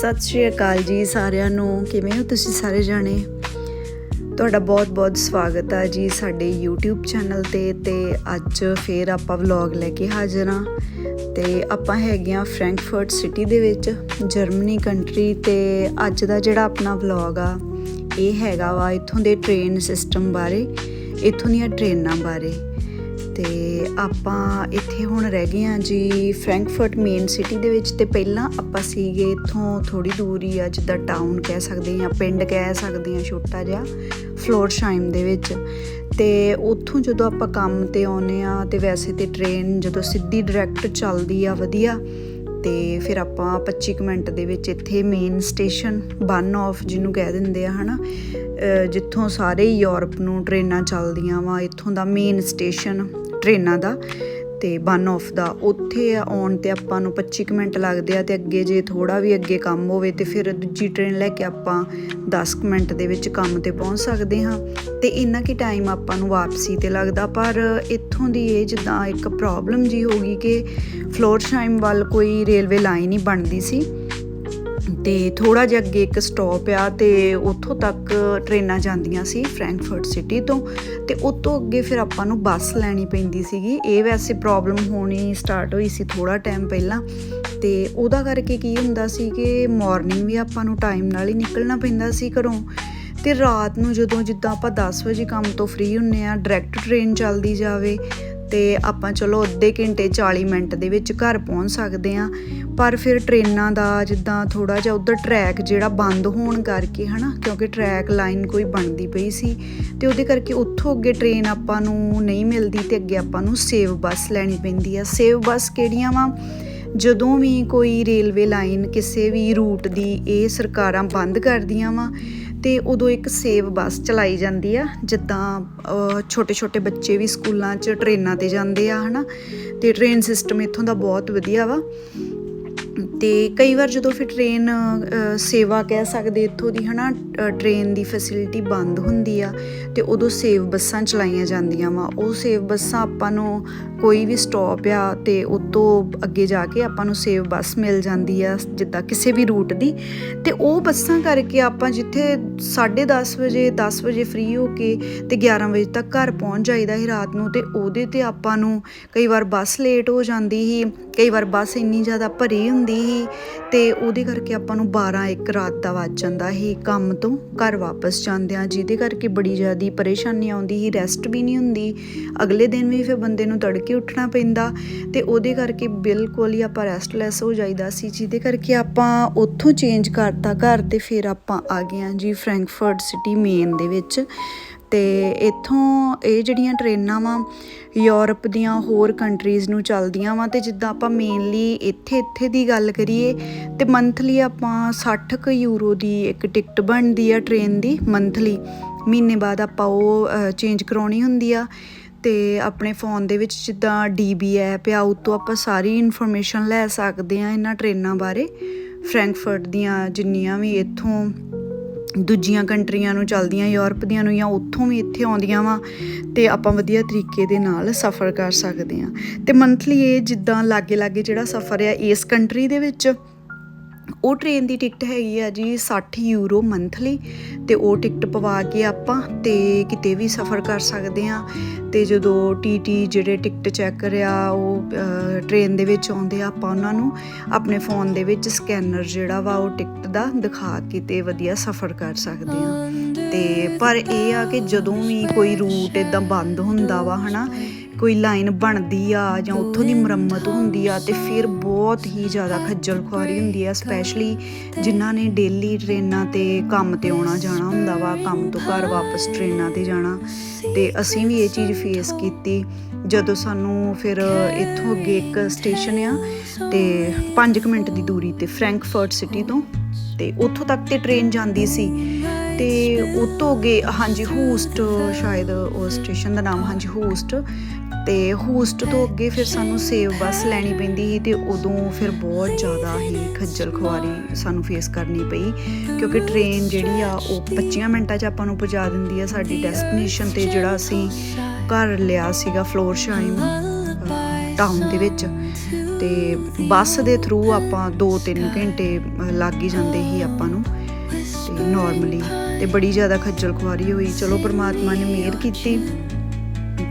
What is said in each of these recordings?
ਸਤਿ ਸ਼੍ਰੀ ਅਕਾਲ ਜੀ ਸਾਰਿਆਂ ਨੂੰ। ਕਿਵੇਂ ਹੋ ਤੁਸੀਂ ਸਾਰੇ ਜਾਣੇ? ਤੁਹਾਡਾ ਬਹੁਤ-ਬਹੁਤ ਸਵਾਗਤ ਹੈ ਜੀ ਸਾਡੇ YouTube ਚੈਨਲ ਤੇ ਤੇ ਅੱਜ ਫੇਰ ਆਪਾਂ ਵਲੌਗ ਲੈ ਕੇ ਹਾਜ਼ਰ ਹਾਂ। ਤੇ ਆਪਾਂ ਹੈਗੇ ਆ ਫ੍ਰੈਂਕਫਰਟ ਸਿਟੀ ਦੇ ਵਿੱਚ, ਜਰਮਨੀ ਕੰਟਰੀ ਤੇ ਅੱਜ ਦਾ ਜਿਹੜਾ ਆਪਣਾ ਵਲੌਗ ਆ, ਇਹ ਹੈਗਾ ਵਾ ਇੱਥੋਂ ਦੇ ਟ੍ਰੇਨ ਸਿਸਟਮ ਬਾਰੇ, ਇੱਥੋਂ ਦੀਆਂ ਟ੍ਰੇਨਾਂ ਬਾਰੇ। ਤੇ ਆਪਾਂ ਇੱਥੇ ਹੁਣ ਰਹਿ ਗਏ ਆ ਜੀ ਫ੍ਰੈਂਕਫਰਟ ਮੇਨ ਸਿਟੀ ਦੇ ਵਿੱਚ ਤੇ ਪਹਿਲਾਂ ਆਪਾਂ ਸੀਗੇ ਇੱਥੋਂ ਥੋੜੀ ਦੂਰ ਹੀ ਆ, ਜਿੱਦਾਂ ਟਾਊਨ ਕਹਿ ਸਕਦੇ ਆ ਪਿੰਡ ਕਹਿ ਸਕਦੇ ਆ ਛੋਟਾ ਜਿਹਾ, ਫਲੋਰਸ਼ਾਈਮ ਦੇ ਵਿੱਚ। ਤੇ ਉੱਥੋਂ ਜਦੋਂ ਆਪਾਂ ਕੰਮ ਤੇ ਆਉਨੇ ਆ ਤੇ ਵੈਸੇ ਤੇ ਟ੍ਰੇਨ ਜਦੋਂ ਸਿੱਧੀ ਡਾਇਰੈਕਟ ਚੱਲਦੀ ਆ, ਵਧੀਆ। ਤੇ ਫਿਰ ਆਪਾਂ 25 ਕੁ ਮਿੰਟ ਦੇ ਵਿੱਚ ਇੱਥੇ ਮੇਨ ਸਟੇਸ਼ਨ ਬਨ ਆਫ ਜਿਹਨੂੰ ਕਹਿ ਦਿੰਦੇ ਆ, ਹਨਾ? ਅਹ ਜਿੱਥੋਂ ਸਾਰੇ ਯੂਰਪ ਨੂੰ ਟ੍ਰੇਨਾਂ ਚੱਲਦੀਆਂ ਵਾ, ਇੱਥੋਂ ਦਾ ਮੇਨ ਸਟੇਸ਼ਨ ਟ੍ਰੇਨਾਂ ਦਾ ਤੇ ਬਨ ਆਫ ਦਾ। ਉੱਥੇ ਆਉਣ ਤੇ ਆਪਾਂ ਨੂੰ 25 ਕੁ ਮਿੰਟ ਲੱਗਦੇ ਆ ਤੇ ਅੱਗੇ ਜੇ ਥੋੜਾ ਵੀ ਅੱਗੇ ਕੰਮ ਹੋਵੇ ਤੇ ਫਿਰ ਦੂਜੀ ਟ੍ਰੇਨ ਲੈ ਕੇ ਆਪਾਂ 10 ਕੁ ਮਿੰਟ ਦੇ ਵਿੱਚ ਕੰਮ ਤੇ ਪਹੁੰਚ ਸਕਦੇ ਹਾਂ। ਤੇ ਇੰਨਾ ਕੀ ਟਾਈਮ ਆਪਾਂ ਨੂੰ ਵਾਪਸੀ ਤੇ ਲੱਗਦਾ, ਪਰ ਇੱਥੋਂ ਦੀ ਇਹ ਜਿੱਦਾਂ ਇੱਕ ਪ੍ਰੋਬਲਮ ਜੀ ਹੋ ਗਈ ਕਿ ਫਲੋਰਸ਼ਾਈਮ ਵੱਲ ਕੋਈ ਰੇਲਵੇ ਲਾਈਨ ਹੀ ਬਣਦੀ ਸੀ। ਤੇ ਥੋੜਾ ਜਿਹਾ ਅੱਗੇ ਇੱਕ ਸਟਾਪ ਆ ਤੇ ਉੱਥੋਂ ਤੱਕ ਟ੍ਰੇਨਾਂ ਜਾਂਦੀਆਂ ਸੀ ਫ੍ਰੈਂਕਫਰਟ ਸਿਟੀ ਤੋਂ ਤੇ ਉਤੋਂ ਅੱਗੇ ਫਿਰ ਆਪਾਂ ਨੂੰ ਬੱਸ ਲੈਣੀ ਪੈਂਦੀ ਸੀਗੀ। ਇਹ ਵੈਸੇ ਪ੍ਰੋਬਲਮ ਹੋਣੀ ਸਟਾਰਟ ਹੋਈ ਸੀ ਥੋੜਾ ਟਾਈਮ ਪਹਿਲਾਂ ਤੇ ਉਹਦਾ ਕਰਕੇ ਕੀ ਹੁੰਦਾ ਸੀ ਕਿ ਮਾਰਨਿੰਗ ਵੀ ਆਪਾਂ ਨੂੰ ਟਾਈਮ ਨਾਲ ਹੀ ਨਿਕਲਣਾ ਪੈਂਦਾ ਸੀ ਘਰੋਂ ਤੇ ਰਾਤ ਨੂੰ ਜਦੋਂ ਜਿੱਦਾਂ ਆਪਾਂ 10 ਵਜੇ ਕੰਮ ਤੋਂ ਫ੍ਰੀ ਹੁੰਨੇ ਆ ਡਾਇਰੈਕਟ ਟ੍ਰੇਨ ਚੱਲਦੀ ਜਾਵੇ ਤੇ ਆਪਾਂ ਚਲੋ ਅੱਧੇ ਘੰਟੇ 40 ਮਿੰਟ ਦੇ ਵਿੱਚ ਘਰ ਪਹੁੰਚ ਸਕਦੇ ਆ ਪਰ ਫਿਰ ਟ੍ਰੇਨਾਂ ਦਾ ਜਿੱਦਾਂ ਥੋੜਾ ਜਿਹਾ ਉਧਰ ਟਰੈਕ ਜਿਹੜਾ ਬੰਦ ਹੋਣ ਕਰਕੇ ਹਨਾ, ਕਿਉਂਕਿ ਟਰੈਕ ਲਾਈਨ ਕੋਈ ਬਣਦੀ ਪਈ ਸੀ ਤੇ ਉਹਦੇ ਕਰਕੇ ਉੱਥੋਂ ਅੱਗੇ ਟ੍ਰੇਨ ਆਪਾਂ ਨੂੰ ਨਹੀਂ ਮਿਲਦੀ ਤੇ ਅੱਗੇ ਆਪਾਂ ਨੂੰ ਸੇਵ ਬੱਸ ਲੈਣੀ ਪੈਂਦੀ ਆ। ਸੇਵ ਬੱਸ ਕਿਹੜੀਆਂ ਵਾ? ਜਦੋਂ ਵੀ ਕੋਈ ਰੇਲਵੇ ਲਾਈਨ ਕਿਸੇ ਵੀ ਰੂਟ ਦੀ ਇਹ ਸਰਕਾਰਾਂ ਬੰਦ ਕਰਦੀਆਂ ਵਾ ਤੇ ਉਦੋਂ ਇੱਕ ਸੇਵ ਬੱਸ ਚਲਾਈ ਜਾਂਦੀ ਆ, ਜਿੱਦਾਂ ਛੋਟੇ ਛੋਟੇ ਬੱਚੇ ਵੀ ਸਕੂਲਾਂ 'ਚ ਟ੍ਰੇਨਾਂ ਤੇ ਜਾਂਦੇ ਆ, ਹਨਾ? ਤੇ ਟ੍ਰੇਨ ਸਿਸਟਮ ਇੱਥੋਂ ਦਾ ਬਹੁਤ ਵਧੀਆ ਵਾ। ਤੇ ਕਈ ਵਾਰ ਜਦੋਂ ਫਿਰ ਟ੍ਰੇਨ ਸੇਵਾ ਕਹਿ ਸਕਦੇ ਇੱਥੋਂ ਦੀ ਹਨਾ ਅ, ਟ੍ਰੇਨ ਦੀ ਫੈਸਿਲਿਟੀ ਬੰਦ ਹੁੰਦੀ ਆ ਤੇ ਉਦੋਂ ਸੇਵ ਬੱਸਾਂ ਚਲਾਈਆਂ ਜਾਂਦੀਆਂ ਵਾ। ਉਹ ਸੇਵ ਬੱਸਾਂ ਆਪਾਂ ਨੂੰ ਕੋਈ ਵੀ ਸਟਾਪ ਆ ਤੇ ਉਤੋਂ ਅੱਗੇ ਜਾ ਕੇ ਆਪਾਂ ਨੂੰ ਸੇਵ ਬੱਸ ਮਿਲ ਜਾਂਦੀ ਆ ਜਿੱਦਾਂ ਕਿਸੇ ਵੀ ਰੂਟ ਦੀ। ਤੇ ਉਹ ਬੱਸਾਂ ਕਰਕੇ ਆਪਾਂ ਜਿੱਥੇ 10:30 ਵਜੇ 10 ਵਜੇ ਫ੍ਰੀ ਹੋ ਕੇ ਤੇ 11 ਵਜੇ ਤੱਕ ਘਰ ਪਹੁੰਚ ਜਾਈਦਾ ਸੀ ਰਾਤ ਨੂੰ ਤੇ ਉਹਦੇ ਤੇ ਆਪਾਂ ਨੂੰ ਕਈ ਵਾਰ ਬੱਸ ਲੇਟ ਹੋ ਜਾਂਦੀ ਸੀ ਕਈ ਵਾਰ ਬੱਸ ਇੰਨੀ ਜ਼ਿਆਦਾ ਭਰੀ ਹੁੰਦੀ ਸੀ ਤੇ ਉਹਦੇ ਕਰਕੇ ਆਪਾਂ ਨੂੰ 12 ਇੱਕ ਰਾਤ ਦਾ ਵੱਜ ਜਾਂਦਾ ਸੀ ਕੰਮ ਤੋਂ, ਘਰ ਵਾਪਸ ਜਾਂਦਿਆਂ ਜਿਹਦੇ ਕਰਕੇ ਬੜੀ ਜ਼ਿਆਦੀ ਪਰੇਸ਼ਾਨੀ ਆਉਂਦੀ ਸੀ ਰੈਸਟ ਵੀ ਨਹੀਂ ਹੁੰਦੀ। ਅਗਲੇ ਦਿਨ ਵੀ ਫਿਰ ਬੰਦੇ ਨੂੰ ਤੜਕੇ ਉੱਠਣਾ ਪੈਂਦਾ ਤੇ ਉਹਦੇ ਕਰਕੇ ਬਿਲਕੁਲ ਹੀ ਆਪਾਂ ਰੈਸਟਲੈਸ ਹੋ ਜਾਈਦਾ ਸੀ। ਜਿਹਦੇ ਕਰਕੇ ਆਪਾਂ ਉੱਥੋਂ ਚੇਂਜ ਕਰਤਾ ਘਰ ਤੇ ਫਿਰ ਆਪਾਂ ਆ ਗਏ ਹਾਂ ਜੀ ਫ੍ਰੈਂਕਫਰਟ ਸਿਟੀ ਮੇਨ ਦੇ ਵਿੱਚ। ਤੇ ਇੱਥੋਂ ਇਹ ਜਿਹੜੀਆਂ ਟ੍ਰੇਨਾਂ ਵਾ ਯੂਰਪ ਦੀਆਂ ਹੋਰ ਕੰਟਰੀਜ਼ ਨੂੰ ਚੱਲਦੀਆਂ ਵਾ ਤੇ ਜਿੱਦਾਂ ਆਪਾਂ ਮੇਨਲੀ ਇੱਥੇ ਇੱਥੇ ਦੀ ਗੱਲ ਕਰੀਏ ਤੇ ਮੰਥਲੀ ਆਪਾਂ 60 ਕੁ ਯੂਰੋ ਦੀ ਇੱਕ ਟਿਕਟ ਬਣਦੀ ਆ ਟ੍ਰੇਨ ਦੀ ਮੰਥਲੀ ਮਹੀਨੇ ਬਾਅਦ ਆਪਾਂ ਉਹ ਚੇਂਜ ਕਰਾਉਣੀ ਹੁੰਦੀ ਆ ਤੇ ਆਪਣੇ ਫੋਨ ਦੇ ਵਿੱਚ ਜਿੱਦਾਂ ਡੀਬੀ ਐਪ ਆ ਉਤੋਂ ਆਪਾਂ ਸਾਰੀ ਇਨਫੋਰਮੇਸ਼ਨ ਲੈ ਸਕਦੇ ਆ ਇਹਨਾਂ ਟ੍ਰੇਨਾਂ ਬਾਰੇ। ਫ੍ਰੈਂਕਫਰਟ ਦੀਆਂ ਜਿੰਨੀਆਂ ਵੀ ਇੱਥੋਂ ਦੂਜੀਆਂ ਕੰਟਰੀਆਂ ਨੂੰ ਚੱਲਦੀਆਂ, ਯੂਰਪ ਦੀਆਂ ਨੂੰ ਜਾਂ ਉੱਥੋਂ ਵੀ ਇੱਥੇ ਆਉਂਦੀਆਂ ਵਾ, ਤੇ ਆਪਾਂ ਵਧੀਆ ਤਰੀਕੇ ਦੇ ਨਾਲ ਸਫ਼ਰ ਕਰ ਸਕਦੇ ਆ ਤੇ ਮੰਥਲੀ ਇਹ ਜਿੱਦਾਂ ਲਾਗੇ ਲਾਗੇ ਜਿਹੜਾ ਸਫ਼ਰ ਆ, ਇਸ ਕੰਟਰੀ ਦੇ ਵਿੱਚ ਉਹ ਟ੍ਰੇਨ ਦੀ ਟਿਕਟ ਹੈਗੀ ਆ ਜੀ 60 ਯੂਰੋ ਮੰਥਲੀ ਤੇ ਉਹ ਟਿਕਟ ਪਵਾ ਕੇ ਆਪਾਂ ਤੇ ਕਿਤੇ ਵੀ ਸਫ਼ਰ ਕਰ ਸਕਦੇ ਆ ਤੇ ਜਦੋਂ ਟੀਟੀ ਜਿਹੜੇ ਟਿਕਟ ਚੈੱਕ ਆ ਉਹ ਟ੍ਰੇਨ ਦੇ ਵਿੱਚ ਆਉਂਦੇ ਆ ਆਪਾਂ ਉਹਨਾਂ ਨੂੰ, ਆਪਣੇ ਫੋਨ ਦੇ ਵਿੱਚ ਸਕੈਨਰ ਜਿਹੜਾ ਵਾ ਉਹ ਟਿਕਟ ਦਾ ਦਿਖਾ ਕੇ ਤੇ ਵਧੀਆ ਸਫ਼ਰ ਕਰ ਸਕਦੇ ਆ ਤੇ ਪਰ ਇਹ ਆ ਕਿ ਜਦੋਂ ਵੀ ਕੋਈ ਰੂਟ ਇਦਾਂ ਬੰਦ ਹੁੰਦਾ ਵਾ ਹਨਾ ਕੋਈ ਲਾਈਨ ਬਣਦੀ ਆ ਜਾਂ ਉੱਥੋਂ ਦੀ ਮੁਰੰਮਤ ਹੁੰਦੀ ਆ ਤੇ ਫਿਰ ਬਹੁਤ ਹੀ ਜ਼ਿਆਦਾ ਖੱਜਲ ਖੁਆਰੀ ਹੁੰਦੀ ਆ ਸਪੈਸ਼ਲੀ ਜਿਨ੍ਹਾਂ ਨੇ ਡੇਲੀ ਟ੍ਰੇਨਾਂ ਤੇ ਕੰਮ ਤੇ ਆਉਣਾ ਜਾਣਾ ਹੁੰਦਾ ਵਾ, ਕੰਮ ਤੋਂ ਘਰ ਵਾਪਸ ਟ੍ਰੇਨਾਂ ਤੇ ਜਾਣਾ। ਤੇ ਅਸੀਂ ਵੀ ਇਹ ਚੀਜ਼ ਫੇਸ ਕੀਤੀ। ਜਦੋਂ ਸਾਨੂੰ ਫਿਰ ਇੱਥੋਂ ਅੱਗੇ ਇੱਕ ਸਟੇਸ਼ਨ ਆ ਤੇ 5 ਮਿੰਟ ਦੀ ਦੂਰੀ ਤੇ ਫ੍ਰੈਂਕਫਰਟ ਸਿਟੀ ਤੋਂ ਤੇ ਉੱਥੋਂ ਤੱਕ ਤੇ ਟ੍ਰੇਨ ਜਾਂਦੀ ਸੀ। ਤੇ ਉਤੋਂ ਅੱਗੇ ਹਾਂਜੀ ਹੂਸਟ ਸ਼ਾਇਦ ਉਹ ਸਟੇਸ਼ਨ ਦਾ ਨਾਮ ਹਾਂਜੀ ਹੂਸਟ ਤੇ ਹੂਸਟ ਤੋਂ ਅੱਗੇ ਫਿਰ ਸਾਨੂੰ ਸੇਵ ਬੱਸ ਲੈਣੀ ਪੈਂਦੀ ਸੀ ਤੇ ਉਦੋਂ ਫਿਰ ਬਹੁਤ ਜ਼ਿਆਦਾ ਹੀ ਖੱਜਲ ਖੁਆਰੀ ਸਾਨੂੰ ਫੇਸ ਕਰਨੀ ਪਈ ਕਿਉਂਕਿ ਟ੍ਰੇਨ ਜਿਹੜੀ ਆ ਉਹ 25 ਮਿੰਟਾਂ 'ਚ ਆਪਾਂ ਨੂੰ ਪਹੁੰਚਾ ਦਿੰਦੀ ਆ ਸਾਡੀ ਡੈਸਟੀਨੇਸ਼ਨ ਤੇ ਜਿਹੜਾ ਅਸੀਂ ਘਰ ਲਿਆ ਸੀਗਾ ਫਲੋਰ ਸ਼ਾਈਮ ਟਾਊਨ ਦੇ ਵਿੱਚ। ਤੇ ਬੱਸ ਦੇ ਥਰੂ ਆਪਾਂ 2-3 ਘੰਟੇ ਅ, ਲੱਗ ਹੀ ਜਾਂਦੇ ਸੀ ਆਪਾਂ ਨੂੰ ਤੇ ਨਾਰਮਲੀ ਤੇ ਬੜੀ ਜ਼ਿਆਦਾ ਖੱਜਲ ਖੁਆਰੀ ਹੋਈ। ਚਲੋ ਪ੍ਰਮਾਤਮਾ ਨੇ ਮਿਹਰ ਕੀਤੀ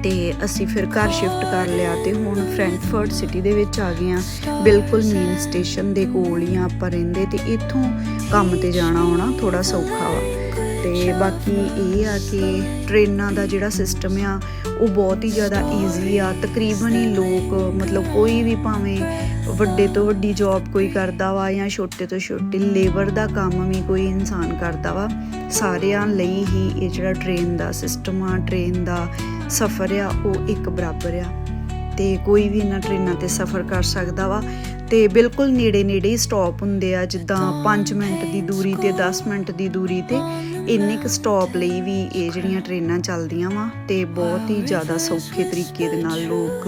ਤੇ ਅਸੀਂ ਫਿਰ ਘਰ ਸ਼ਿਫਟ ਕਰ ਲਿਆ ਤੇ ਹੁਣ ਫ੍ਰੈਂਕਫਰਟ ਸਿਟੀ ਦੇ ਵਿੱਚ ਆ ਗਏ ਆ ਬਿਲਕੁਲ ਮੇਨ ਸਟੇਸ਼ਨ ਦੇ ਕੋਲ ਹੀ ਆ ਆਪਾਂ ਰਹਿੰਦੇ ਤੇ ਇੱਥੋਂ ਕੰਮ ਤੇ ਜਾਣਾ ਆਉਣਾ ਥੋੜਾ ਸੌਖਾ ਵਾ। ਤੇ ਬਾਕੀ ਇਹ ਆ ਕਿ ਟ੍ਰੇਨਾਂ ਦਾ ਜਿਹੜਾ ਸਿਸਟਮ ਆ, ਉਹ ਬਹੁਤ ਹੀ ਜ਼ਿਆਦਾ ਈਜ਼ੀ ਆ। ਤਕਰੀਬਨ ਹੀ ਲੋਕ ਮਤਲਬ ਕੋਈ ਵੀ ਭਾਵੇਂ ਵੱਡੇ ਤੋਂ ਵੱਡੀ ਜੌਬ ਕੋਈ ਕਰਦਾ ਵਾ ਜਾਂ ਛੋਟੇ ਤੋਂ ਛੋਟੀ ਲੇਬਰ ਦਾ ਕੰਮ ਵੀ ਕੋਈ ਇਨਸਾਨ ਕਰਦਾ ਵਾ, ਸਾਰਿਆਂ ਲਈ ਹੀ ਇਹ ਜਿਹੜਾ ਟ੍ਰੇਨ ਦਾ ਸਿਸਟਮ ਆ ਟ੍ਰੇਨ ਦਾ ਸਫ਼ਰ ਆ, ਉਹ ਇੱਕ ਬਰਾਬਰ ਆ। ਤੇ ਕੋਈ ਵੀ ਇਹਨਾਂ ਟ੍ਰੇਨਾਂ ਤੇ ਸਫ਼ਰ ਕਰ ਸਕਦਾ ਵਾ। ਤੇ ਬਿਲਕੁਲ ਨੇੜੇ ਨੇੜੇ ਹੀ ਸਟਾਪ ਹੁੰਦੇ ਆ ਜਿੱਦਾਂ 5 ਮਿੰਟ ਦੀ ਦੂਰੀ ਤੇ 10 ਮਿੰਟ ਦੀ ਦੂਰੀ ਤੇ ਇੰਨੇ ਕੁ ਸਟਾਪ ਲਈ ਵੀ ਇਹ ਜਿਹੜੀਆਂ ਟ੍ਰੇਨਾਂ ਚੱਲਦੀਆਂ ਵਾ ਤੇ ਬਹੁਤ ਹੀ ਜ਼ਿਆਦਾ ਸੌਖੇ ਤਰੀਕੇ ਦੇ ਨਾਲ ਲੋਕ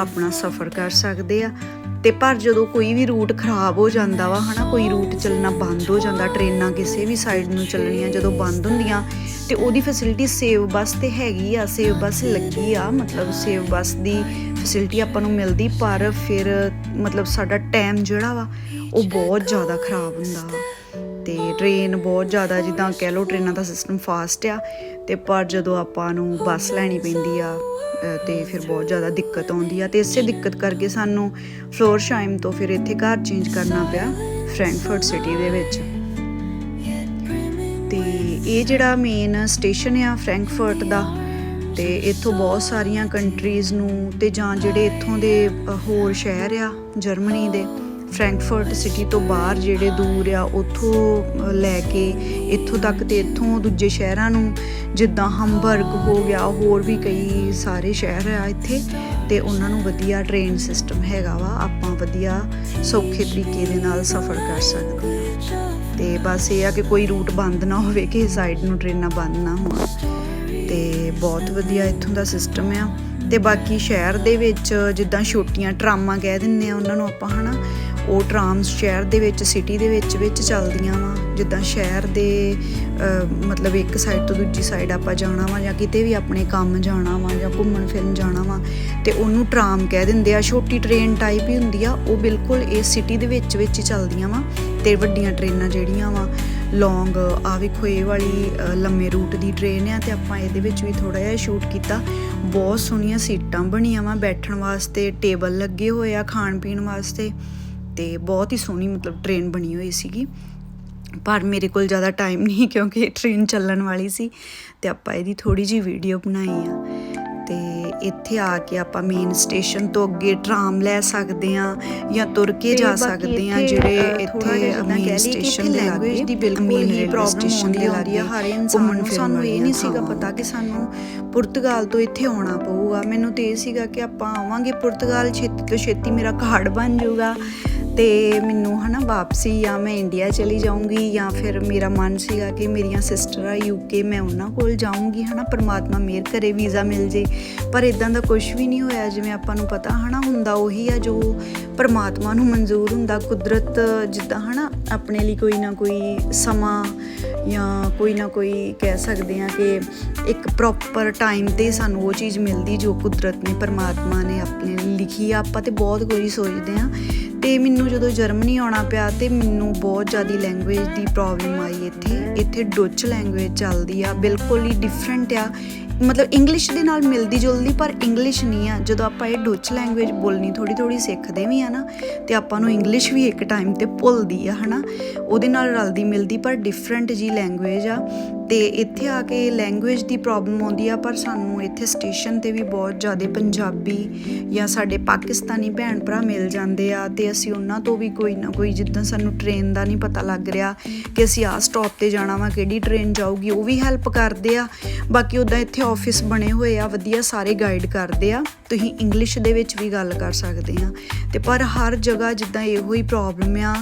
ਆਪਣਾ ਸਫ਼ਰ ਕਰ ਸਕਦੇ ਆ। ਤੇ ਪਰ ਜਦੋਂ ਕੋਈ ਵੀ ਰੂਟ ਖਰਾਬ ਹੋ ਜਾਂਦਾ ਵਾ ਹਨਾ ਕੋਈ ਰੂਟ ਚੱਲਣਾ ਬੰਦ ਹੋ ਜਾਂਦਾ ਟ੍ਰੇਨਾਂ ਕਿਸੇ ਵੀ ਸਾਈਡ ਨੂੰ ਚੱਲਣੀਆਂ ਜਦੋਂ ਬੰਦ ਹੁੰਦੀਆਂ ਤੇ ਉਹਦੀ ਫੈਸਿਲਿਟੀ ਸੇਵ ਬੱਸ ਤੇ ਹੈਗੀ ਆ ਸੇਵ ਬੱਸ ਲੱਗੀ ਆ ਮਤਲਬ ਸੇਵ ਬੱਸ ਦੀ ਫੈਸਿਲਿਟੀ ਆਪਾਂ ਨੂੰ ਮਿਲਦੀ ਪਰ ਫਿਰ ਮਤਲਬ ਸਾਡਾ ਟਾਈਮ ਜਿਹੜਾ ਵਾ ਉਹ ਬਹੁਤ ਜ਼ਿਆਦਾ ਖਰਾਬ ਹੁੰਦਾ ਵਾ। ਤੇ ਟ੍ਰੇਨ ਬਹੁਤ ਜ਼ਿਆਦਾ ਜਿੱਦਾਂ ਕਹਿ ਲਓ ਟ੍ਰੇਨਾਂ ਦਾ ਸਿਸਟਮ ਫਾਸਟ ਆ ਤੇ ਪਰ ਜਦੋਂ ਆਪਾਂ ਨੂੰ ਬੱਸ ਲੈਣੀ ਪੈਂਦੀ ਆ ਅ, ਤੇ ਫਿਰ ਬਹੁਤ ਜ਼ਿਆਦਾ ਦਿੱਕਤ ਆਉਂਦੀ ਆ। ਤੇ ਇਸੇ ਦਿੱਕਤ ਕਰਕੇ ਸਾਨੂੰ ਫਲੋਰ ਸ਼ਾਈਮ ਤੋਂ ਫਿਰ ਇੱਥੇ ਘਰ ਚੇਂਜ ਕਰਨਾ ਪਿਆ ਫ੍ਰੈਂਕਫਰਟ ਸਿਟੀ ਦੇ ਵਿੱਚ। ਤੇ ਇਹ ਜਿਹੜਾ ਮੇਨ ਸਟੇਸ਼ਨ ਆ ਫ੍ਰੈਂਕਫਰਟ ਦਾ ਤੇ ਇੱਥੋਂ ਬਹੁਤ ਸਾਰੀਆਂ ਕੰਟਰੀਜ਼ ਨੂੰ ਤੇ ਜਾਂ ਜਿਹੜੇ ਇੱਥੋਂ ਦੇ ਹੋਰ ਸ਼ਹਿਰ ਆ ਜਰਮਨੀ ਦੇ ਫ੍ਰੈਂਕਫਰਟ ਸਿਟੀ ਤੋਂ ਬਾਹਰ ਜਿਹੜੇ ਦੂਰ ਆ, ਉੱਥੋਂ ਲੈ ਕੇ ਇੱਥੋਂ ਤੱਕ ਤੇ ਇੱਥੋਂ ਦੂਜੇ ਸ਼ਹਿਰਾਂ ਨੂੰ, ਜਿੱਦਾਂ ਹੰਬਰਗ ਹੋ ਗਿਆ, ਹੋਰ ਵੀ ਕਈ ਸਾਰੇ ਸ਼ਹਿਰ ਆ ਇੱਥੇ, ਤੇ ਉਹਨਾਂ ਨੂੰ ਵਧੀਆ ਟ੍ਰੇਨ ਸਿਸਟਮ ਹੈਗਾ ਵਾ, ਆਪਾਂ ਵਧੀਆ ਸੌਖੇ ਤਰੀਕੇ ਦੇ ਨਾਲ ਸਫ਼ਰ ਕਰ ਸਕਦੇ ਹਾਂ। ਤੇ ਬਸ ਇਹ ਆ ਕਿ ਕੋਈ ਰੂਟ ਬੰਦ ਨਾ ਹੋਵੇ ਕਿ ਸਾਈਡ ਨੂੰ ਟ੍ਰੇਨਾਂ ਬੰਦ ਨਾ ਹੋਣ। ਤੇ ਬਹੁਤ ਵਧੀਆ ਇੱਥੋਂ ਦਾ ਸਿਸਟਮ ਆ। ਤੇ ਬਾਕੀ ਸ਼ਹਿਰ ਦੇ ਵਿੱਚ ਜਿੱਦਾਂ ਛੋਟੀਆਂ ਟਰਾਮਾਂ ਕਹਿ ਦਿੰਨੇ ਆ ਉਹਨਾਂ ਨੂੰ ਆਪਾਂ, ਹਨਾ, ਉਹ ਟਰਾਮਸ ਸ਼ਹਿਰ ਦੇ ਵਿੱਚ ਸਿਟੀ ਦੇ ਵਿੱਚ ਵਿੱਚ ਚੱਲਦੀਆਂ ਵਾ। ਜਿੱਦਾਂ ਸ਼ਹਿਰ ਦੇ ਮਤਲਬ ਇੱਕ ਸਾਈਡ ਤੋਂ ਦੂਜੀ ਸਾਈਡ ਆਪਾਂ ਜਾਣਾ ਵਾ ਜਾਂ ਕਿਤੇ ਵੀ ਆਪਣੇ ਕੰਮ ਜਾਣਾ ਵਾ ਜਾਂ ਘੁੰਮਣ ਫਿਰਨ ਜਾਣਾ ਵਾ, ਤੇ ਉਹਨੂੰ ਟਰਾਮ ਕਹਿ ਦਿੰਦੇ ਆ। ਛੋਟੀ ਟ੍ਰੇਨ ਟਾਈਪ ਹੀ ਹੁੰਦੀ ਆ, ਉਹ ਬਿਲਕੁਲ ਇਹ ਸਿਟੀ ਦੇ ਵਿੱਚ ਵਿੱਚ ਹੀ ਚੱਲਦੀਆਂ ਵਾ। ਤੇ ਵੱਡੀਆਂ ਟ੍ਰੇਨਾਂ ਜਿਹੜੀਆਂ ਵਾ ਲੌਂਗ, ਆ ਵੇਖੋ, ਇਹ ਵਾਲੀ ਲੰਮੇ ਰੂਟ ਦੀ ਟ੍ਰੇਨ ਆ ਤੇ ਆਪਾਂ ਇਹਦੇ ਵਿੱਚ ਵੀ ਥੋੜਾ ਜਿਹਾ ਸ਼ੂਟ ਕੀਤਾ। ਬਹੁਤ ਸੋਹਣੀਆਂ ਸੀਟਾਂ ਬਣੀਆਂ ਵਾ ਬੈਠਣ ਵਾਸਤੇ ਟੇਬਲ ਲੱਗੇ ਹੋਏ ਆ ਖਾਣ ਪੀਣ ਵਾਸਤੇ ਤੇ ਬਹੁਤ ਹੀ ਸੋਹਣੀ ਮਤਲਬ ਟ੍ਰੇਨ ਬਣੀ ਹੋਈ ਸੀਗੀ। ਪਰ ਮੇਰੇ ਕੋਲ ਜ਼ਿਆਦਾ ਟਾਈਮ ਨਹੀਂ ਕਿਉਂਕਿ ਟ੍ਰੇਨ ਚੱਲਣ ਵਾਲੀ ਸੀ ਤੇ ਆਪਾਂ ਇਹਦੀ ਥੋੜੀ ਜੀ ਵੀਡੀਓ ਬਣਾਈ ਆ। ਤੇ ਇੱਥੇ ਆ ਕੇ ਆਪਾਂ ਮੇਨ ਸਟੇਸ਼ਨ ਤੋਂ ਅੱਗੇ ਟਰਾਮ ਲੈ ਸਕਦੇ ਆ ਜਾਂ ਤੁਰ ਕੇ ਜਾ ਸਕਦੇ ਆ ਜਿਹੜੇ ਇੱਥੇ ਮੇਨ ਸਟੇਸ਼ਨ ਦੇ language ਲਾਗੇ ਦੀ ਬਿਲਕੁਲ ਹੀ railway problem station ਆਉਂਦੀ ਦੇ ਆਉਂਦੀ ਆ ਲਾਗੇ ਹਰ ਇਨਸਾਨ ਨੂੰ। ਸਾਨੂੰ ਇਹ ਨਹੀਂ ਸੀਗਾ। ਪਤਾ ਕਿ ਸਾਨੂੰ ਪੁਰਤਗਾਲ ਤੋਂ ਇੱਥੇ ਆਉਣਾ ਪਊਗਾ। ਮੈਨੂੰ ਤੇ ਇਹ ਸੀਗਾ ਕਿ ਆਪਾਂ ਆਵਾਂਗੇ ਪੁਰਤਗਾਲ ਛੇਤੀ ਤੋਂ ਛੇਤੀ ਮੇਰਾ ਕਾਰਡ ਬਣ ਜਾਊਗਾ। ਤੇ ਮੈਨੂੰ ਹਨਾ ਵਾਪਸੀ ਜਾਂ ਮੈਂ ਇੰਡੀਆ ਚਲੀ ਜਾਊਂਗੀ ਜਾਂ ਫਿਰ ਮੇਰਾ ਮਨ ਸੀਗਾ ਕਿ ਮੇਰੀਆਂ ਸਿਸਟਰ ਆ ਯੂਕੇ ਮੈਂ ਉਹਨਾਂ ਕੋਲ ਜਾਊਂਗੀ ਹਨਾ, ਪਰਮਾਤਮਾ ਮਿਹਰ ਕਰੇ, ਵੀਜ਼ਾ ਮਿਲ ਜੇ। ਪਰ ਇਦਾਂ ਦਾ ਕੁਝ ਵੀ ਨਹੀਂ ਹੋਇਆ, ਜਿਵੇਂ ਆਪਾਂ ਨੂੰ ਪਤਾ ਹਨਾ, ਹੁੰਦਾ ਉਹੀ ਆ ਜੋ ਪਰਮਾਤਮਾ ਨੂੰ ਮਨਜ਼ੂਰ ਹੁੰਦਾ। ਕੁਦਰਤ ਜਿੱਦਾਂ ਹਨਾ, ਆਪਣੇ ਲਈ ਕੋਈ ਨਾ ਕੋਈ ਸਮਾਂ ਜਾਂ ਕੋਈ ਨਾ ਕੋਈ ਕਹਿ ਸਕਦੇ ਆ ਕਿ ਇੱਕ ਪ੍ਰੋਪਰ ਟਾਈਮ ਤੇ ਸਾਨੂੰ ਉਹ ਚੀਜ਼ ਮਿਲਦੀ ਜੋ ਕੁਦਰਤ ਨੇ, ਪਰਮਾਤਮਾ ਨੇ ਆਪਣੇ ਲਈ ਲਿਖੀ ਆ। ਆਪਾਂ ਤੇ ਬਹੁਤ ਕੁਝ ਸੋਚਦੇ ਆ। ਤੇ ਮੈਨੂੰ ਜਦੋਂ ਜਰਮਨੀ ਆਉਣਾ ਪਿਆ ਤੇ ਮੈਨੂੰ ਬਹੁਤ ਜ਼ਿਆਦਾ ਲੈਂਗੁਏਜ ਦੀ ਪ੍ਰੋਬਲਮ ਆਈ ਇੱਥੇ। ਇੱਥੇ ਡੁੱਚ ਲੈਂਗੁਏਜ ਚੱਲਦੀ ਆ, ਬਿਲਕੁਲ ਹੀ ਡਿਫਰੈਂਟ ਆ। ਮਤਲਬ ਇੰਗਲਿਸ਼ ਦੇ ਨਾਲ ਮਿਲਦੀ ਜੁਲਦੀ, ਪਰ ਇੰਗਲਿਸ਼ ਨਹੀਂ ਆ। ਜਦੋਂ ਆਪਾਂ ਇਹ ਡੁੱਚ ਲੈਂਗੁਏਜ ਬੋਲਣੀ ਥੋੜੀ ਥੋੜੀ ਸਿੱਖਦੇ ਵੀ ਆ ਨਾ, ਤੇ ਆਪਾਂ ਨੂੰ ਇੰਗਲਿਸ਼ ਵੀ ਇੱਕ ਟਾਈਮ ਤੇ ਭੁੱਲਦੀ ਆ, ਹਨਾ? ਉਹਦੇ ਨਾਲ ਰਲਦੀ ਮਿਲਦੀ, ਪਰ ਡਿਫਰੈਂਟ ਜੀ ਲੈਂਗੁਏਜ ਆ। ਤੇ ਇੱਥੇ ਆ ਕੇ ਲੈਂਗੁਏਜ ਦੀ ਪ੍ਰੋਬਲਮ ਆਉਂਦੀ ਆ, ਪਰ ਸਾਨੂੰ ਇੱਥੇ ਸਟੇਸ਼ਨ ਤੇ ਵੀ ਬਹੁਤ ਜ਼ਿਆਦਾ ਪੰਜਾਬੀ ਜਾਂ ਸਾਡੇ ਪਾਕਿਸਤਾਨੀ ਭੈਣ ਭਰਾ ਮਿਲ ਜਾਂਦੇ ਆ ਤੇ ਅਸੀਂ ਉਹਨਾਂ ਤੋਂ ਵੀ ਕੋਈ ਨਾ ਕੋਈ, ਜਿੱਦਾਂ ਸਾਨੂੰ ਟ੍ਰੇਨ ਦਾ ਨਹੀਂ ਪਤਾ ਲੱਗ ਰਿਹਾ ਕਿ ਅਸੀਂ ਆਹ ਸਟਾਪ ਤੇ ਜਾਣਾ ਵਾ, ਕਿਹੜੀ ਟ੍ਰੇਨ ਜਾਊਗੀ, ਉਹ ਵੀ ਹੈਲਪ ਕਰਦੇ ਆ। ਬਾਕੀ ਉਦਾਂ ਇੱਥੇ ਆਫਿਸ ਬਣੇ ਹੋਏ ਆ, ਵਧੀਆ ਸਾਰੇ ਗਾਈਡ ਕਰਦੇ ਆ। ਤੁਸੀਂ ਇੰਗਲਿਸ਼ ਦੇ ਵਿੱਚ ਵੀ ਗੱਲ ਕਰ ਸਕਦੇ ਆ। ਤੇ ਪਰ ਹਰ ਜਗ੍ਹਾ ਜਿੱਦਾਂ ਇਹੋ ਹੀ ਪ੍ਰੋਬਲਮ ਆ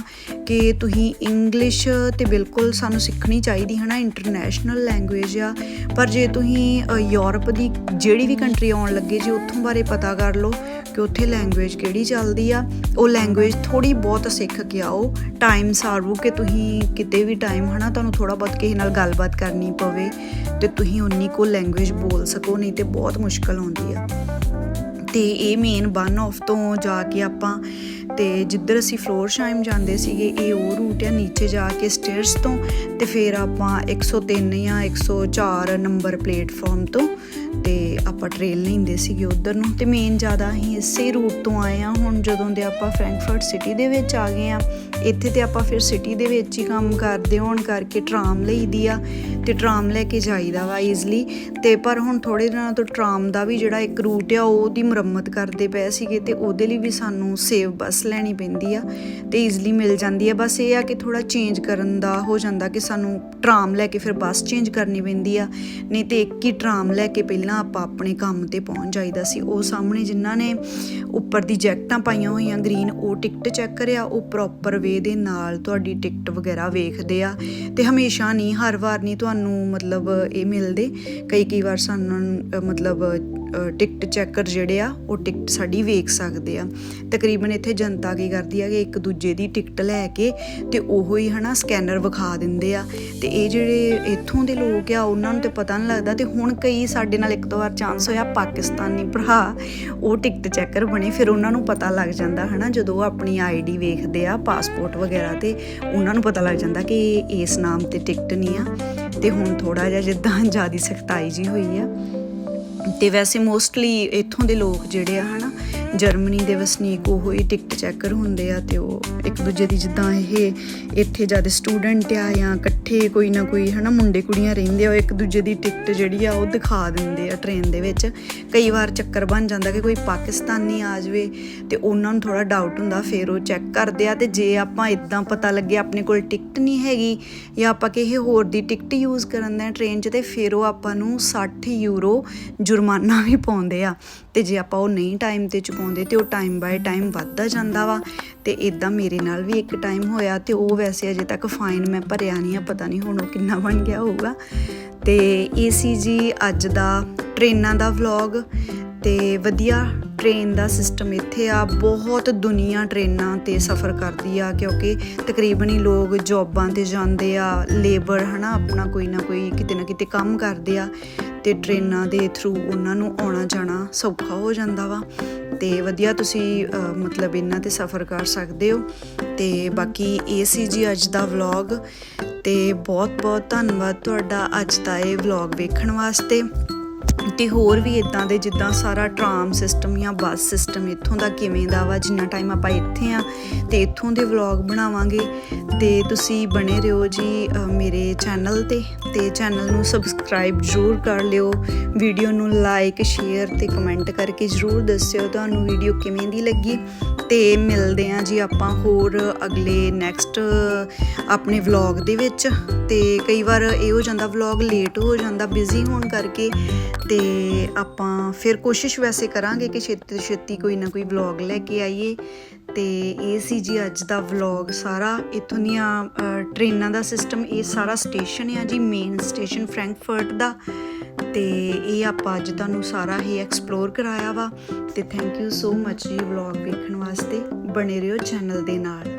ਕਿ ਤੁਸੀਂ ਇੰਗਲਿਸ਼ ਤੇ ਬਿਲਕੁਲ ਸਾਨੂੰ ਸਿੱਖਣੀ ਚਾਹੀਦੀ ਹੈ ਨਾ ਇੰਟਰਨੈਸ਼ਨਲ ਲੈਂਗੁਏਜ ਆ। ਪਰ ਜੇ ਤੁਸੀਂ ਯੂਰਪ ਦੀ ਜਿਹੜੀ ਵੀ ਕੰਟਰੀ ਆਉਣ ਲੱਗੇ, ਜੇ ਉੱਥੋਂ ਬਾਰੇ ਪਤਾ ਕਰ ਲਓ ਕਿ ਉੱਥੇ ਲੈਂਗੁਏਜ ਕਿਹੜੀ ਚੱਲਦੀ ਆ, ਉਹ ਲੈਂਗੁਏਜ ਥੋੜੀ ਬਹੁਤ ਸਿੱਖ ਕੇ ਆਓ। ਟਾਈਮ ਸਾਰੂ ਕਿ ਤੁਸੀਂ ਕਿਤੇ ਵੀ ਟਾਈਮ ਹਨਾ, ਤੁਹਾਨੂੰ ਥੋੜਾ ਬਹੁਤ ਕਿਸੇ ਨਾਲ ਗੱਲਬਾਤ ਕਰਨੀ ਪਵੇ ਤੇ ਤੁਸੀਂ ਉਨੀ ਕੋ ਲੈਂਗੁਏਜ ਬੋਲ ਸਕੋ, ਨਹੀਂ ਤੇ ਬਹੁਤ ਮੁਸ਼ਕਲ ਆਉਂਦੀ ਆ। ਤੇ ਇਹ ਮੇਨ ਵਨ ਆਫ ਤੋਂ ਜਾ ਕੇ ਆਪਾਂ ਤੇ ਜਿੱਧਰ ਅਸੀਂ ਫਲੋਰ ਸ਼ਾਈਮ ਜਾਂਦੇ ਸੀਗੇ, ਇਹ ਉਹ ਰੂਟ ਆ ਨੀਚੇ ਜਾ ਕੇ ਸਟੇਅਰਸ ਤੋਂ ਤੇ ਫਿਰ ਆਪਾਂ 103 ਜਾਂ 104 ਨੰਬਰ ਪਲੇਟਫਾਰਮ ਤੋਂ ਤੇ ਆਪਾਂ ਟ੍ਰੇਨ ਲੈਂਦੇ ਸੀਗੇ ਉਧਰ ਨੂੰ ਤੇ ਮੇਨ ਜ਼ਿਆਦਾ ਅਸੀਂ ਇਸੇ ਰੂਟ ਤੋਂ ਆਏ ਆ ਹੁਣ ਜਦੋਂ ਦੇ ਆਪਾਂ ਫਰੈਂਕਫਰਟ ਸਿਟੀ ਦੇ ਵਿੱਚ ਆ ਗਏ ਆ ਇੱਥੇ ਤੇ ਆਪਾਂ ਫਿਰ ਸਿਟੀ ਦੇ ਵਿੱਚ ਹੀ ਕੰਮ ਕਰਦੇ ਹੋਣ ਕਰਕੇ ਟਰਾਮ ਲਈਦੀ ਆ। ਤੇ ਟਰਾਮ ਲੈ ਕੇ ਜਾਈਦਾ ਵਾ ਈਜ਼ਲੀ ਤੇ ਪਰ ਹੁਣ ਥੋੜੇ ਦਿਨਾਂ ਤੋਂ ਟਰਾਮ ਦਾ ਵੀ ਜਿਹੜਾ ਇੱਕ ਰੂਟ ਆ ਉਹਦੀ ਮੁਰੰਮਤ ਕਰਦੇ ਪਏ ਸੀਗੇ ਤੇ ਉਹਦੇ ਲਈ ਵੀ ਸਾਨੂੰ ਸੇਵ ਬੱਸ ਲੈਣੀ ਪੈਂਦੀ ਆ ਤੇ ਈਜ਼ਲੀ ਮਿਲ ਜਾਂਦੀ ਆ। ਬਸ ਇਹ ਆ ਕਿ ਥੋੜਾ ਚੇਂਜ ਕਰਨ ਦਾ ਹੋ ਜਾਂਦਾ ਕਿ ਸਾਨੂੰ ਟਰਾਮ ਲੈ ਕੇ ਫਿਰ ਬੱਸ ਚੇਂਜ ਕਰਨੀ ਪੈਂਦੀ ਆ। ਨਹੀਂ ਤੇ ਇੱਕ ਹੀ ਟਰਾਮ ਲੈ ਕੇ ਪਹਿਲਾਂ ਆਪਾਂ ਆਪਣੇ ਕੰਮ ਤੇ ਪਹੁੰਚ ਜਾਈਦਾ ਸੀ। ਉਹ ਸਾਹਮਣੇ ਜਿਨ੍ਹਾਂ ਨੇ ਉੱਪਰ ਦੀ ਜੈਕਟਾਂ ਪਾਈਆਂ ਹੋਈਆਂ ਗ੍ਰੀਨ, ਉਹ ਟਿਕਟ ਚੈੱਕ ਕਰਿਆ, ਉਹ ਪ੍ਰੋਪਰ ਵੇ ਦੇ ਨਾਲ ਤੁਹਾਡੀ ਟਿਕਟ ਵਗੈਰਾ ਵੇਖਦੇ ਆ। ਤੇ ਹਮੇਸ਼ਾ ਨਹੀਂ, ਹਰ ਵਾਰ ਨਹੀਂ, ਤੁਹਾਨੂੰ ਸਾਨੂੰ ਮਤਲਬ ਇਹ ਮਿਲਦੇ। ਕਈ ਕਈ ਵਾਰ ਸਾਨੂੰ ਮਤਲਬ ਟਿਕਟ ਚੈੱਕਰ ਜਿਹੜੇ ਆ, ਉਹ ਟਿਕਟ ਸਾਡੀ ਵੇਖ ਸਕਦੇ ਆ। ਤਕਰੀਬਨ ਇੱਥੇ ਜਨਤਾ ਕੀ ਕਰਦੀ ਆ ਕਿ ਇੱਕ ਦੂਜੇ ਦੀ ਟਿਕਟ ਲੈ ਕੇ ਤੇ ਉਹੋ ਹੀ ਹਨਾ ਸਕੈਨਰ ਵਿਖਾ ਦਿੰਦੇ ਆ। ਤੇ ਇਹ ਜਿਹੜੇ ਇੱਥੋਂ ਦੇ ਲੋਕ ਆ, ਉਹਨਾਂ ਨੂੰ ਤੇ ਪਤਾ ਨਹੀਂ ਲੱਗਦਾ ਤੇ ਹੁਣ ਕਈ ਸਾਡੇ ਨਾਲ ਇੱਕ ਦੋ ਵਾਰ ਚਾਂਸ ਹੋਇਆ ਪਾਕਿਸਤਾਨੀ ਭਰਾ, ਉਹ ਟਿਕਟ ਚੈੱਕਰ ਬਣੇ, ਫਿਰ ਉਹਨਾਂ ਨੂੰ ਪਤਾ ਲੱਗ ਜਾਂਦਾ ਹਨਾ, ਜਦੋਂ ਉਹ ਆਪਣੀ ਆਈਡੀ ਵੇਖਦੇ ਆ, ਪਾਸਪੋਰਟ ਵਗੈਰਾ ਤੇ ਉਹਨਾਂ ਨੂੰ ਪਤਾ ਲੱਗ ਜਾਂਦਾ ਕਿ ਇਸ ਨਾਮ ਤੇ ਟਿਕਟ ਨਹੀਂ ਆ। ਤੇ ਹੁਣ ਥੋੜਾ ਜਿਹਾ ਜਿੱਦਾਂ ਜਿਆਦੀ ਸਖਤਾਈ ਜੀ ਹੋਈ ਆ। ਤੇ ਵੈਸੇ ਮੋਸਟਲੀ ਇੱਥੋਂ ਦੇ ਲੋਕ ਜਿਹੜੇ ਆ ਹਨਾ ਜਰਮਨੀ ਦੇ ਵਸਨੀਕ ਉਹ ਹੀ ਟਿਕਟ ਚੈੱਕਰ ਹੁੰਦੇ ਆ ਤੇ ਉਹ ਇੱਕ ਦੂਜੇ ਦੀ ਜਿੱਦਾਂ ਇਹ ਇੱਥੇ ਜਦ ਸਟੂਡੈਂਟ ਆ ਜਾਂ ਇਕੱਠੇ ਕੋਈ ਨਾ ਕੋਈ ਹਨਾ ਮੁੰਡੇ ਕੁੜੀਆਂ ਰਹਿੰਦੇ ਆ, ਉਹ ਇੱਕ ਦੂਜੇ ਦੀ ਟਿਕਟ ਜਿਹੜੀ ਆ ਉਹ ਦਿਖਾ ਦਿੰਦੇ ਆ ਟ੍ਰੇਨ ਦੇ ਵਿੱਚ। ਕਈ ਵਾਰ ਚੱਕਰ ਬਣ ਜਾਂਦਾ ਕਿ ਕੋਈ ਪਾਕਿਸਤਾਨੀ ਆ ਜਾਵੇ ਤੇ ਉਹਨਾਂ ਨੂੰ ਥੋੜਾ ਡਾਊਟ ਹੁੰਦਾ, ਫਿਰ ਉਹ ਚੈੱਕ ਕਰਦੇ ਆ ਤੇ ਜੇ ਆਪਾਂ ਇਦਾਂ ਪਤਾ ਲੱਗੇ ਆਪਣੇ ਕੋਲ ਟਿਕਟ ਨਹੀਂ ਹੈਗੀ ਜਾਂ ਆਪਾਂ ਕਿਸੇ ਹੋਰ ਦੀ ਟਿਕਟ ਯੂਜ਼ ਕਰਨ ਦਾ ਟ੍ਰੇਨ 'ਚ ਤੇ ਫਿਰ ਉਹ ਆਪਾਂ ਨੂੰ 60 ਯੂਰੋ ਜੁਰਮਾਨਾ ਵੀ ਪਾਉਂਦੇ ਆ। ਤੇ ਜੇ ਆਪਾਂ ਉਹ ਨਹੀਂ ਟਾਈਮ ਤੇ ਚੁਕਾਉਂਦੇ ਤੇ ਉਹ ਟਾਈਮ ਬਾਏ ਟਾਈਮ ਵੱਧਦਾ ਜਾਂਦਾ ਵਾ ਤੇ ਇਦਾਂ ਮੇਰੇ ਨਾਲ ਵੀ ਇੱਕ ਟਾਈਮ ਹੋਇਆ ਤੇ ਉਹ ਵੈਸੇ ਅਜੇ ਤੱਕ ਫਾਈਨ ਮੈਂ ਭਰਿਆ ਨਹੀਂ ਆ, ਪਤਾ ਨਹੀਂ ਹੁਣ ਉਹ ਕਿੰਨਾ ਬਣ ਗਿਆ ਹੋਊਗਾ। ਤੇ ਇਹ ਸੀ ਜੀ ਅੱਜ ਦਾ ਟ੍ਰੇਨਾਂ ਦਾ ਵਲੌਗ ਤੇ ਵਧੀਆ ਟ੍ਰੇਨ ਦਾ ਸਿਸਟਮ ਇੱਥੇ ਆ, ਬਹੁਤ ਦੁਨੀਆ ਟ੍ਰੇਨਾਂ ਤੇ ਸਫ਼ਰ ਕਰਦੀ ਆ ਕਿਉਂਕਿ ਤਕਰੀਬਨ ਹੀ ਲੋਕ ਜੌਬਾਂ ਤੇ ਜਾਂਦੇ ਆ ਲੇਬਰ ਹਨਾ, ਆਪਣਾ ਕੋਈ ਨਾ ਕੋਈ ਕਿਤੇ ਨਾ ਕਿਤੇ ਕੰਮ ਕਰਦੇ ਆ ਤੇ ਟ੍ਰੇਨਾਂ ਦੇ ਥਰੂ ਉਹਨਾਂ ਨੂੰ ਆਉਣਾ ਜਾਣਾ ਸੌਖਾ ਹੋ ਜਾਂਦਾ ਵਾ। ਤੇ ਵਧੀਆ ਤੁਸੀਂ ਮਤਲਬ ਇਹਨਾਂ ਤੇ ਸਫ਼ਰ ਕਰ ਸਕਦੇ ਹੋ। ਤੇ ਬਾਕੀ ਇਹ ਸੀ ਜੀ ਅੱਜ ਦਾ ਵਲੌਗ ਤੇ ਬਹੁਤ ਬਹੁਤ ਧੰਨਵਾਦ ਤੁਹਾਡਾ ਅੱਜ ਦਾ ਇਹ ਵਲੌਗ ਵੇਖਣ ਵਾਸਤੇ। ਤੇ ਹੋਰ ਵੀ ਇਦਾਂ ਦੇ ਜਿੱਦਾਂ ਸਾਰਾ ਟ੍ਰਾਮ ਸਿਸਟਮ ਜਾਂ ਬੱਸ ਸਿਸਟਮ ਇੱਥੋਂ ਦਾ ਕਿਵੇਂ ਦਾ ਵਾ, ਜਿੰਨਾ ਟਾਈਮ ਆਪਾਂ ਇੱਥੇ ਆ, ਤੇ ਇੱਥੋਂ ਦੇ ਵਲੌਗ ਬਣਾਵਾਂਗੇ। ਤੇ ਤੁਸੀਂ ਬਣੇ ਰਹੋ ਜੀ ਮੇਰੇ ਚੈਨਲ ਤੇ ਤੇ ਚੈਨਲ ਨੂੰ ਸਬਸਕ੍ਰਾਈਬ ਜ਼ਰੂਰ ਕਰ ਲਿਓ। ਵੀਡੀਓ ਨੂੰ ਲਾਈਕ ਸ਼ੇਅਰ ਤੇ ਕਮੈਂਟ ਕਰਕੇ ਜ਼ਰੂਰ ਦੱਸਿਓ ਤੁਹਾਨੂੰ ਵੀਡੀਓ ਕਿਵੇਂ ਦੀ ਲੱਗੀ। ਤੇ ਮਿਲਦੇ ਆਂ ਜੀ ਆਪਾਂ ਹੋਰ ਅਗਲੇ ਨੈਕਸਟ ਆਪਣੇ ਵਲੌਗ ਦੇ ਵਿੱਚ। ਤੇ ਕਈ ਵਾਰ ਇਹ ਹੋ ਜਾਂਦਾ ਵਲੌਗ ਲੇਟ ਹੋ ਜਾਂਦਾ ਬਿਜ਼ੀ ਹੋਣ ਕਰਕੇ। ਤੇ ਆਪਾਂ ਫਿਰ ਕੋਸ਼ਿਸ਼ ਵੈਸੇ ਕਰਾਂਗੇ ਕਿ ਛੇਤੀ ਤੋਂ ਛੇਤੀ ਕੋਈ ਨਾ ਕੋਈ ਵਲੌਗ ਲੈ ਕੇ ਆਈਏ। ਤੇ ਇਹ ਸੀ ਜੀ ਅੱਜ ਦਾ ਵਲੌਗ ਸਾਰਾ। ਇਥੋਂ ਦੀਆਂ ਅ, ਟ੍ਰੇਨਾਂ ਦਾ ਸਿਸਟਮ ਇਹ ਸਾਰਾ ਸਟੇਸ਼ਨ ਆ ਜੀ ਮੇਨ ਸਟੇਸ਼ਨ ਫਰੈਂਕਫਰਟ ਦਾ। ਤੇ ਇਹ ਆਪਾਂ ਅੱਜ ਤੁਹਾਨੂੰ ਸਾਰਾ ਹੀ ਐਕਸਪਲੋਰ ਕਰਾਇਆ ਵਾ। ਤੇ ਥੈਂਕ ਯੂ ਸੋ ਮੱਚ ਜੀ ਵਲੌਗ ਵੇਖਣ ਵਾਸਤੇ। ਬਣੇ ਰਹੋ ਚੈਨਲ ਦੇ ਨਾਲ।